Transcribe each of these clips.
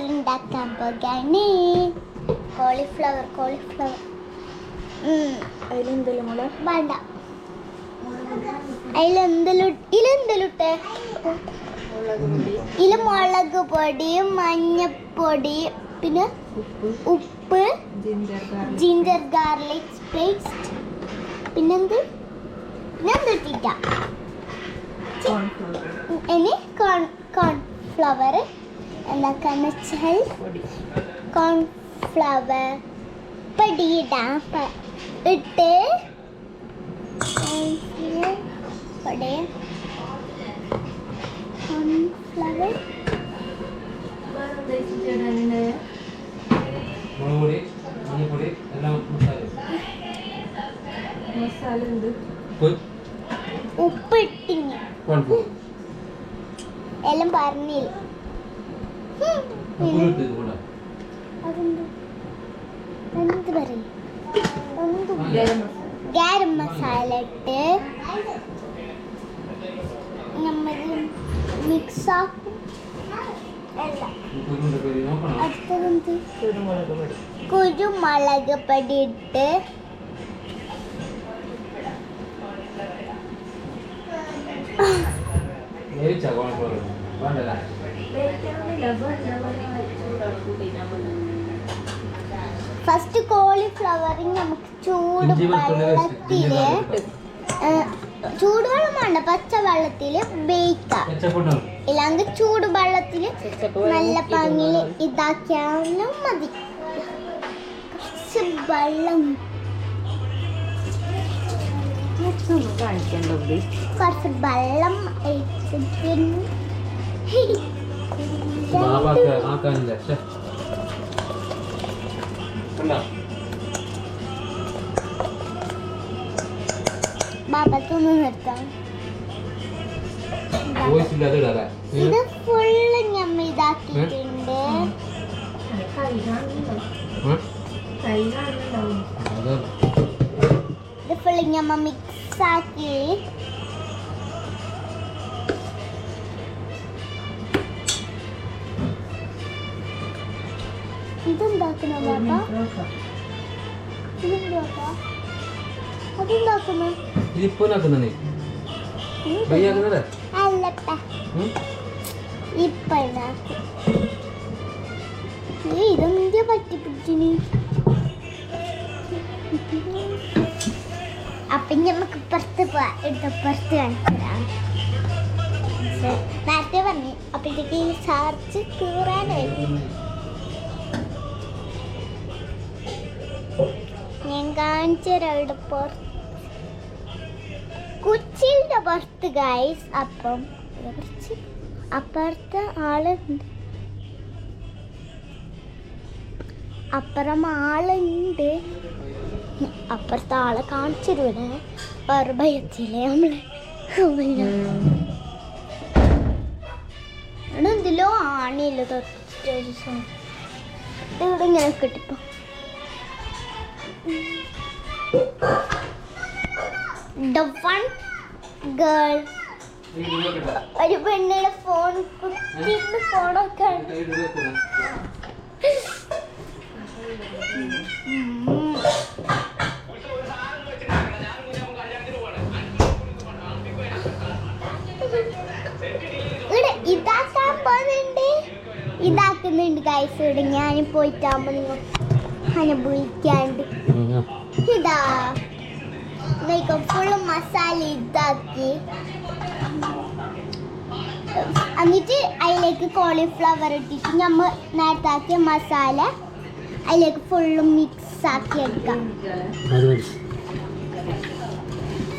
ഉണ്ടാക്കാൻ പോകാണ് cauliflower cauliflower മോളെ? വേണ്ട. മുളക് പൊടിയും ഇതിൽ മുളക് പൊടി മഞ്ഞപ്പൊടി പിന്നെ ഉപ്പ് ജിഞ്ചർ ഗാർലിക് പേസ്റ്റ് പിന്നെന്ത് പിന്നെന്ത്? ഇട്ടിട്ട കോൺഫ്ലവർ ഇനി കോൺ കോൺഫ്ലവർ എന്താക്കാന്ന് വെച്ചാൽ പൊടി കോൺഫ്ലവർ പൊടിയിടാം. പ- ഇട്ട് കോൺഫ്ലവർ പൊടി പൊടി മസാല ഉണ്ട് ഉപ്പ് ഉപ്പ് ഇട്ടിങ് കോൺഫ്ലോർ എല്ലാം പറഞ്ഞില്ല ഹും, ഉപ്പ് ഇട്ട് ഇത് കൂടെ അതെന്ത് എന്ത് പറയും എന്ത് ഗരം ഗരം മസാല ഇട്ട് നമ്മൾ മിക്സ് ആക്കും. അടുത്തതെന്ത്? കുരുമുളക് പൊടി. ഇട്ട് കോൺഫ്ലോർ വേണ്ടല്ല? ഫസ്റ്റ് കോളിഫ്ലവറിങ് നമുക്ക് ചൂട് വെള്ളത്തിൽ ചൂടുവെള്ളം വേണ്ട. പച്ച വെള്ളത്തിൽ ബേക്കാം കെച്ചപ്പ് ഇല്ലാണ്ട് ചൂട് വെള്ളത്തിൽ നല്ല ഇടുന്നത്. ഇതാക്കിയാലും മതി. കുറച്ച് വെള്ളം? കുറച്ച് വെള്ളം ഒഴിച്ചിട്ട് ബാബാക്ക ആക്കാനില്ല. ഇടാതെ ഇത് ഫുള്ള് ഞമ്മ ഇതാക്കിയിട്ടുണ്ട്. ഇത് ഫുള്ള് ഞമ്മ മിക്സ് ആക്കി ഇതെന്താക്കുന്ന ഒരു ബാബ മിനിറ്റ് നോക്കാം. ഇതെന്താ അതെന്താക്കുന്ന? ഇതിപ്പോ നാക്കുന്ന നീ? കൈയാക്കുന്നത് അല്ലപ്പ. ഇപ്പൊ ഉണ്ടാക്കും ഏയ് ഇതെന്താ പറ്റിപ്പിടിച്ചിന്? അപ്പൊ നമുക്ക് പുറത്ത് പോവാം. എടുത്ത് പുറത്ത് കാണിച്ചുതരാം. നേരത്തെ പറഞ്ഞു അപ്പോഴത്തേക്ക് ചാർജ് കീറാനായി ഇവിടെ പുറത്ത് ഗൈസ് അപ്പം കുറച്ച് അപ്പുറത്ത് ആളുണ്ട്. അപ്പുറം ആളുണ്ട്. അപ്പുറത്തെ ആളെ കാണിച്ചിരുവിടെ വേറെ ഭയത്തില്ലേ നമ്മൾ ഇതിലോ ആണിയില്ല സൗണ്ട് ഇവിടെ ഇങ്ങനെ കിട്ടിപ്പോ. Girl. ഒരു പെണ്ണിയുടെ ഫോൺ കുത്തിന്ന് ഫോണൊക്കെ ഇതാക്കാൻ പോകുന്നുണ്ട്. ഇതാക്കുന്നുണ്ട് ഗൈസ് ഇവിടെ ഞാൻ പോയിട്ടാകുമ്പോ നിങ്ങൾ അനുഭവിക്കാണ്ട്. ഇതാ. ഫുള്ള് മസാല ഇതാക്കി. എന്നിട്ട് അതിലേക്ക് കോളിഫ്ലവർ ഇട്ടിട്ട് നമ്മൾ നേരത്തെ ആക്കിയ മസാല അതിലേക്ക് ഫുള്ള് മിക്സ് ആക്കി എടുക്കാം.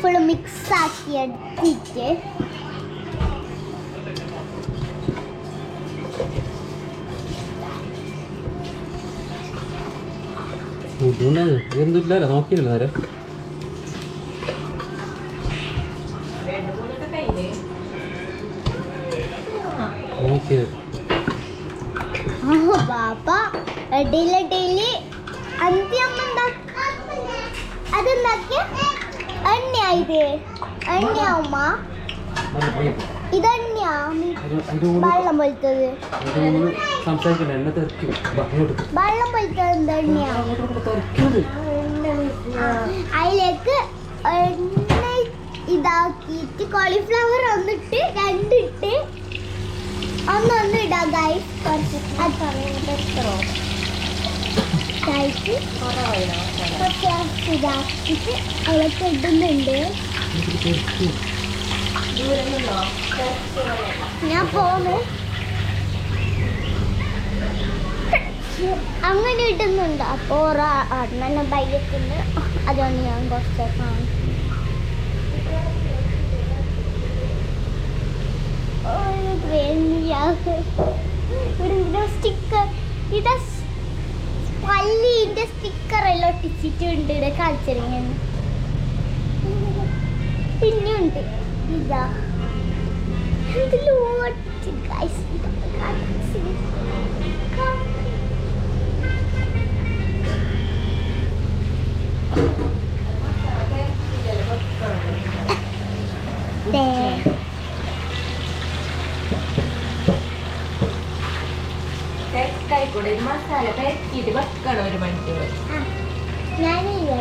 ഫുള്ള് മിക്സ് ആക്കി എടുത്തിട്ട് ബാബ ഇടയിൽ ഇടയിൽ അന്ത്യം അതെന്താക്കിയ? എണ്ണയാ ഇത്. എണ്ണയാവുമ്മ നല്ല പയ്യൻ ഇതെണ്ണയാ. അതിന്റെ ഉള്ളിൽ വെള്ളം പോലത്തത്. സംസാരിക്കണ്ട എന്നെ തെറിക്കും പറഞ്ഞു വെള്ളം അതിലേക്ക് ഇതാക്കിയിട്ട് കോളിഫ്ലവർ ഒന്നിട്ട് രണ്ടിട്ട് ഒന്നൊന്ന് ഇടാം ഗൈസ് കുറച്ച് അത് പറഞ്ഞിട്ട് കഴിച്ച് കുറച്ച് ഇതാക്കിയിട്ട് അതിലേക്ക് ഇടുന്നുണ്ട്. ഞാൻ പോന്നു. അങ്ങനെ ഇടുന്നുണ്ട്. അപ്പോൾ അണ്ണനെ ബൈക്കുണ്ട് അതുകൊണ്ട് ഞാൻ ഇവിടെ സ്റ്റിക്കർ. ഇതാ പല്ലിന്റെ സ്റ്റിക്കർ എല്ലാം ഒട്ടിച്ചിട്ടുണ്ട്. ഇവിടെ കാണിച്ചിരിങ്ങനെ പിന്നെയുണ്ട്. ഇതാ. ഇതിലോട്ട് ഗൈസ് തെക്കായിക്കൂടെ ഒരു മസാല പരത്തിയിട്ട് വെക്കണം ഒരു മണിക്കൂർ. ഞാനില്ല?